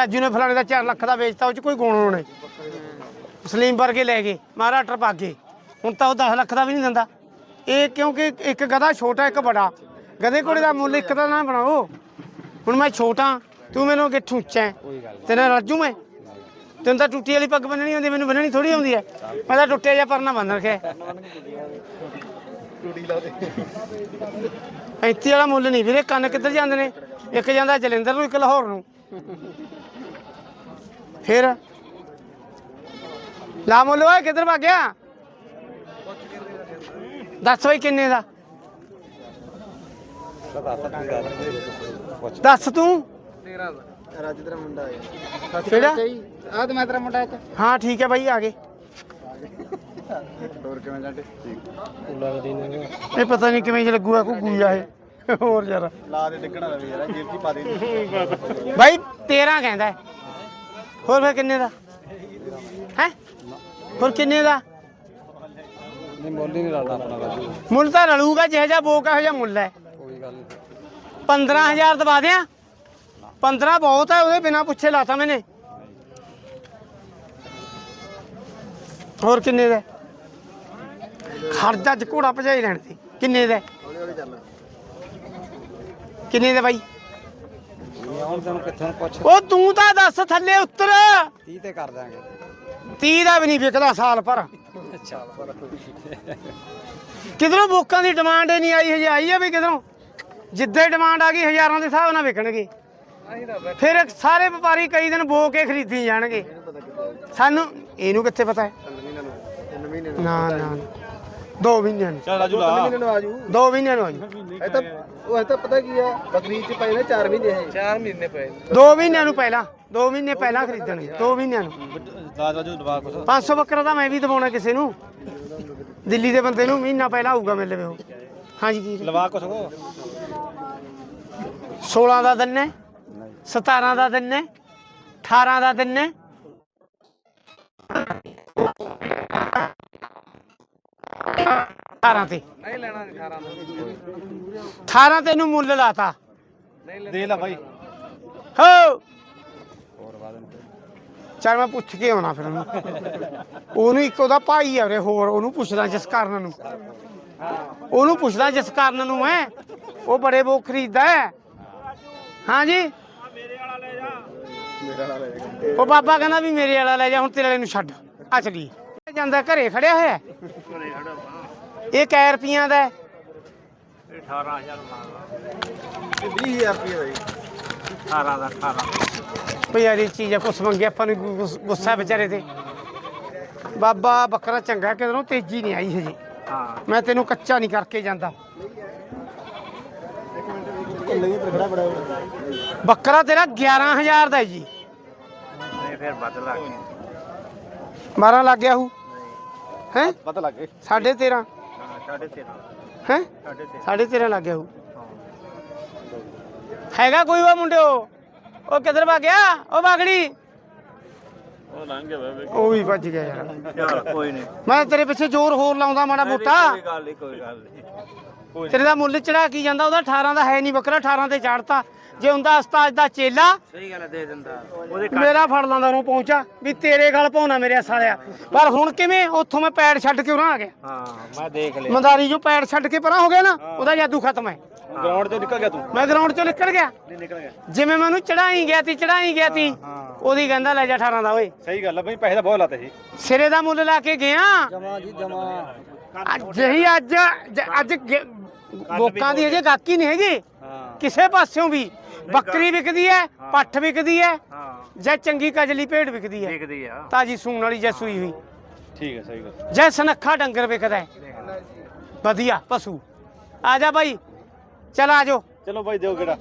ਰਾਜੂ ਨੇ ਫਲਾਣੇ ਦਾ 4 ਲੱਖ ਦਾ ਵੇਚਤਾ, ਉਹ ਚ ਕੋਈ ਗੁਣ ਨਹੀਂ ਸਲੀਮ ਵਰਗੇ ਲੈ ਗਏ ਮਹਾਰਾਸ਼ਟਰ ਪਾ ਗਏ ਹੁਣ ਤਾਂ ਉਹ 10 ਲੱਖ ਦਾ ਵੀ ਨਹੀਂ ਦਿੰਦਾ। ਇਹ ਕਿਉਂਕਿ ਇੱਕ ਗਧਾ ਛੋਟਾ, ਇੱਕ ਬੜਾ ਗਧੇ ਕੋਲੇ ਦਾ ਮੁੱਲ ਇੱਕ ਦਾ ਨਾ ਬਣਾਓ। ਹੁਣ ਮੈਂ ਛੋਟਾ, ਤੂੰ ਮੈਨੂੰ ਗਿੱਠ ਉੱਚਾ ਹੈ। ਤੇਰਾ ਰਾਜੂ ਮੈਂ। ਤੈਨੂੰ ਤਾਂ ਟੁੱਟੀ ਵਾਲੀ ਪੱਗ ਬੰਨਣੀ ਆਉਂਦੀ, ਮੈਨੂੰ ਬੰਨਣੀ ਥੋੜੀ ਆਉਂਦੀ ਹੈ। ਮੈਂ ਤਾਂ ਟੁੱਟਿਆ ਜਿਹਾ ਪਰਨਾ ਬੰਨ ਰੱਖਿਆ ਹੈ। ਟੂੜੀ ਲਾ ਦੇ 35 ਵਾਲਾ ਮੁੱਲ ਨਹੀਂ ਵੀਰੇ, ਕੰਨ ਕਿੱਧਰ ਜਾਂਦੇ ਨੇ? ਇੱਕ ਜਾਂਦਾ ਜਲੰਧਰ ਨੂੰ, ਇੱਕ ਲਾਹੌਰ ਨੂੰ। ਫਿਰ। ਲਾ ਮੁੱਲ ਓਏ ਕਿੱਧਰ ਭੱਗ ਗਿਆ? ਦੱਸ ਬਈ ਕਿੰਨੇ ਦਾ? ਦੱਸ ਤੂੰ। 13 ਦਾ ਰਾਜ ਤੇਰਾ ਮੁੰਡਾ ਹੈ ਕਿਹੜਾ? ਆ ਤੇ ਮੈਂ ਤੇਰਾ ਮੁੰਡਾ ਇੱਕ। ਹਾਂ ਠੀਕ ਹੈ ਬਾਈ ਆ ਗਏ। ਹੋਰ ਕਿਵੇਂ ਜਾਂਦੇ? ਠੀਕ। ਇਹ ਪਤਾ ਨਹੀਂ ਕਿਵੇਂ ਲੱਗੂਗਾ ਘੁੱਗੂ ਜਾ ਇਹ ਹੋਰ ਯਾਰ। ਲਾ ਦੇ ਡਿੱਗਣਾ ਰਵੇ ਯਾਰ ਜੇਬ 'ਚ ਹੀ ਪਾ ਦੇ। ਬਾਈ 13 ਕਹਿੰਦਾ। ਹੈ। ਹੋਰ ਫਿਰ ਕਿੰਨੇ ਦਾ? ਹੈ? ਹੋਰ ਕਿੰਨੇ ਦਾ? ਨਹੀਂ ਮੁੱਲ ਹੀ ਨਹੀਂ ਰਲਦਾ ਆਪਣਾ ਰਾਜੂ ਮੁੱਲ ਤਾਂ ਰਲੂਗਾ ਜਿਹੋ ਜਿਹਾ ਬੋਕ ਇਹੋ ਜਿਹਾ ਮੁੱਲ ਹੈ। ਕੋਈ ਗੱਲ 15000 ਦਵਾ ਦਿਆਂ? 15 ਬਹੁਤ ਹੈ ਉਹਦੇ ਬਿਨਾ ਪੁੱਛੇ ਲਾਤਾ ਮੈਨੇ। ਹੋਰ ਕਿੰਨੇ ਦਾ? ਖਰਚਾ ਚ ਘੋੜਾ ਭਜਾਈ ਲੈਣ ਤੇ। ਕਿੰਨੇ ਦਾ? ਕਿੰਨੇ ਦਾ ਬਾਈ? ਇਹ ਹੁਣ ਤੈਨੂੰ ਕਿੱਥੋਂ ਪੁੱਛ ਉਹ ਤੂੰ ਤਾਂ ਦੱਸ ਥੱਲੇ ਉੱਤਰ। 30 ਤੇ ਕਰ ਦਾਂਗੇ 30 ਦਾ ਵੀ ਨਹੀਂ ਵਿਕਦਾ ਸਾਲ ਭਰ। ਅੱਛਾ ਕਿਧਰੋਂ ਬੋਕਾਂ ਦੀ ਡਿਮਾਂਡ ਹੀ ਨਹੀਂ ਆਈ ਹਜੇ ਆਈ ਹੈ ਵੀ ਕਿਧਰੋਂ? ਜਿੱਦਾਂ ਡਿਮਾਂਡ ਆ ਗਈ ਹਜ਼ਾਰਾਂ ਦੇ ਹਿਸਾਬ ਨਾਲ ਵਿਕਣਗੇ। ਫਿਰ ਸਾਰੇ ਵਪਾਰੀ ਕਈ ਦਿਨ ਬੋ ਕੇ ਖਰੀਦੀ ਜਾਣਗੇ। ਸਾਨੂੰ ਇਹਨੂੰ ਕਿੱਥੇ ਪਤਾ ਹੈ? ਨੂੰ ਨਾ ਨਾ ਨਾ। ਦੋ ਮਹੀਨਿਆਂ ਨੂੰ। ਚੱਲ ਰਾਜੂ ਲਾ। ਮਹੀਨੇ ਨੂੰ ਆਜੂ। ਦੋ ਮਹੀਨਿਆਂ ਨੂੰ ਆਈ ਇਹ ਤਾਂ ਉਹ ਇਹ ਤਾਂ ਪਤਾ ਕੀ ਆ ਬਕਰੀਦ 'ਚ ਪਏ ਨੇ 4 ਮਹੀਨੇ ਹੈ 4 ਮਹੀਨੇ ਪਏ ਦੋ ਮਹੀਨਿਆਂ ਨੂੰ ਪਹਿਲਾਂ ਦੋ ਮਹੀਨੇ ਪਹਿਲਾਂ ਖਰੀਦਣਗੇ ਦੋ ਮਹੀਨਿਆਂ ਨੂੰ। ਲਾ ਰਾਜੂ ਦਵਾ ਕੁਛ 500 ਬੱਕਰਾ ਤਾਂ ਮੈਂ ਵੀ ਦਵਾਉਣਾ ਕਿਸੇ ਨੂੰ। ਦਿੱਲੀ ਦੇ ਬੰਦੇ ਨੂੰ ਮਹੀਨਾ ਪਹਿਲਾਂ ਆਊਗਾ ਮੇਰੇ ਲਵੇ ਉਹ। ਹਾਂਜੀ ਕੀ ਲਵਾ ਕੁਛ 16 ਦਾ ਦਿਨ ਹੈ 17 ਦਾ ਦਿਨ ਹੈ 18 ਦਾ ਦਿਨ ਹੈ। ਅਠਾਰਾਂ ਤੇ। ਨਹੀਂ ਲੈਣਾ 18 18 ਤੈਨੂੰ ਮੁੱਲ ਲਾਤਾ। ਦੇ ਲੈ ਭਾਈ ਹੋ। ਹੋਰ ਬਾਦ ਚੱਲ ਮੈਂ ਪੁੱਛ ਕੇ ਆਉਣਾ ਫਿਰ ਉਹਨੂੰ। ਉਹਨੂੰ ਇੱਕ ਉਹਦਾ ਭਾਈ ਆ ਉਰੇ ਹੋਰ ਉਹਨੂੰ ਪੁੱਛਦਾ ਜਿਸ ਕਾਰਨ ਨੂੰ। ਉਹਨੂੰ ਪੁੱਛਦਾ ਜਿਸ ਕਾਰਨ ਨੂੰ ਹੈ ਉਹ ਬੜੇ ਬੋ ਖਰੀਦਦਾ ਹੈ। ਹਾਂਜੀ ਮੇਰਾ ਵਾਲਾ ਲੈ ਜਾ। ਉਹ ਬਾਬਾ ਕਹਿੰਦਾ ਵੀ ਮੇਰੇ ਵਾਲਾ ਲੈ ਜਾ ਹੁਣ ਤੇਰੇ ਵਾਲੇ ਨੂੰ ਛੱਡ। ਆ ਚਲੀ ਜਾਂਦਾ ਘਰੇ ਖੜਿਆ ਹੋਇਆ। ਇਹ ਕੈ ਰੁਪਈਆਂ ਦਾ ਹੈ? 20000 ਰੁਪਏ ਭਾਈ 18 ਦਾ 18 ਵੀ ਯਾਰ ਇਹ ਚੀਜ਼ ਆ ਕੁਛ ਮੰਗਿਆ ਆਪਾਂ ਨੂੰ ਗੁ- ਗੁੱਸ- ਗੁੱਸਾ ਵਿਚਾਰੇ ਤੇ। ਬਾਬਾ ਬੱਕਰਾ ਚੰਗਾ ਕਿਧਰੋਂ ਤੇਜ਼ੀ ਨਹੀਂ ਆਈ ਹਜੇ। ਹਾਂ। ਮੈਂ ਤੈਨੂੰ ਕੱਚਾ ਨਹੀਂ ਕਰਕੇ ਜਾਂਦਾ। ਬੱਕਰਾ ਤੇਰਾ 11000 ਦਾ ਹੈ ਜੀ। ਨਹੀਂ ਫਿਰ ਬਦਲ ਲੱਗ 12 ਲੱਗ ਗਿਆ ਹੂ। ਹੈ? ਪਤਾ ਲੱਗ ਗਏ। 13.5 ਹਾਂ? 13.5 ਹੈ 13.5 13.5 ਲੱਗ ਗਿਆ ਹੂ। ਹੈਗਾ ਕੋਈ ਵਾ ਮੁੰਡਿਓ? ਉਹ ਕਿੱਧਰ ਭੱਗ ਗਿਆ? ਉਹ ਬਾਗੜੀ ਉਹ ਲੰਘ ਗਿਆ ਵੇ ਉਹ ਵੀ ਭੱਜ ਗਿਆ ਯਾਰ। ਚਲ ਕੋਈ ਨਹੀਂ। ਮੈਂ ਤੇਰੇ ਪਿੱਛੇ ਜ਼ੋਰ ਹੋਰ ਲਾਉਂਦਾ ਮਾੜਾ ਮੋਟਾ। ਕੋਈ ਗੱਲ ਨਹੀਂ ਕੋਈ ਗੱਲ ਨਹੀਂ। ਕੋਈ ਤੇਰੇ ਦਾ ਮੁੱਲ ਚੜਾ ਕੀ ਜਾਂਦਾ? ਉਹਦਾ 18 ਦਾ ਹੈ ਨਹੀਂ ਬੱਕਰਾ 18 ਤੇ ਚੜਤਾ ਜੇ ਹੁੰਦਾ ਉਸਤਾਦ ਦਾ ਚੇਲਾ ਸਹੀ ਗੱਲ ਦੇ ਦਿੰਦਾ। ਉਹਦੇ ਮੇਰਾ ਫੜ ਲਾਂਦਾ ਉਹਨੂੰ ਪਹੁੰਚਾ ਵੀ ਤੇਰੇ ਗਲ ਪਾਉਣਾ ਮੇਰੇ ਸਾਲਿਆ ਪਰ ਹੁਣ ਕਿਵੇਂ? ਉੱਥੋਂ ਮੈਂ ਪੈੜ ਛੱਡ ਕੇ ਉਰਾਂ ਆ ਗਿਆ। ਹਾਂ ਮੈਂ ਦੇਖ ਲਿਆ। ਮੰਦਾਰੀ ਜੋ ਪੈੜ ਛੱਡ ਕੇ ਪਰਾਂ ਹੋ ਗਿਆ ਨਾ ਉਹਦਾ ਜਾਦੂ ਖਤਮ ਹੈ। ਗਰਾਊਂਡ ਤੋਂ ਨਿਕਲ ਗਿਆ ਤੂੰ? ਮੈਂ ਗਰਾਊਂਡ ਚੋਂ ਨਿਕਲ ਗਿਆ। ਨਹੀਂ ਨਿਕਲ ਗਿਆ। ਜਿਵੇਂ ਮੈਨੂੰ ਚੜਾਈ ਗਿਆ ਤੀ ਚੜਾਈ ਗਿਆ ਤੀ ਹਾਂ ਉਹਦੀ ਕਹਿੰਦਾ ਲੈ ਜਾ 18 ਦਾ ਓਏ। ਸਹੀ ਗੱਲ ਆ ਬਈ ਪੈਸੇ ਤਾਂ ਬਹੁਤ ਲਾਤੇ ਸੀ। ਸਿਰੇ ਦਾ ਮੁੱਲ ਲਾ ਕੇ ਗਿਆ। ਜਮਾ ਜੀ ਜਮਾ। ਅੱਜ ਹੀ ਅੱਜ ਜ- ਅੱਜ ਗੇ- ਲੋਕਾਂ ਦੀ ਅਜੇ ਗਾਕੀ ਨਹੀਂ ਹੈਗੀ। ਹਾਂ। ਕਿਸੇ ਪਾਸਿਓਂ ਵੀ। ਬੱਕਰੀ ਵਿਕਦੀ ਹੈ। ਪੱਠ ਵਿਕਦੀ ਹੈ ਹਾਂ। ਜਾਂ ਚੰਗੀ ਕਜਲੀ ਭੇਡ ਵਿਕਦੀ ਹੈ ਦੇਖਦੀ ਆ। ਤਾਜੀ ਸੂਣ ਵਾਲੀ ਜਾਂ ਸੂਈ ਹੋਈ। ਠੀਕ ਹੈ ਸਹੀ ਗੱਲ ਜਾਂ ਸਨੱਖਾ ਡੰਗਰ ਵਿਕਦਾ ਹੈ ਵਧੀਆ ਪਸ਼ੂ। ਆ ਜਾ ਬਾਈ। ਚਲ ਆ ਜਾਓ। ਚਲੋ ਬਾਈ ਦਿਓ ਕਿਹੜਾ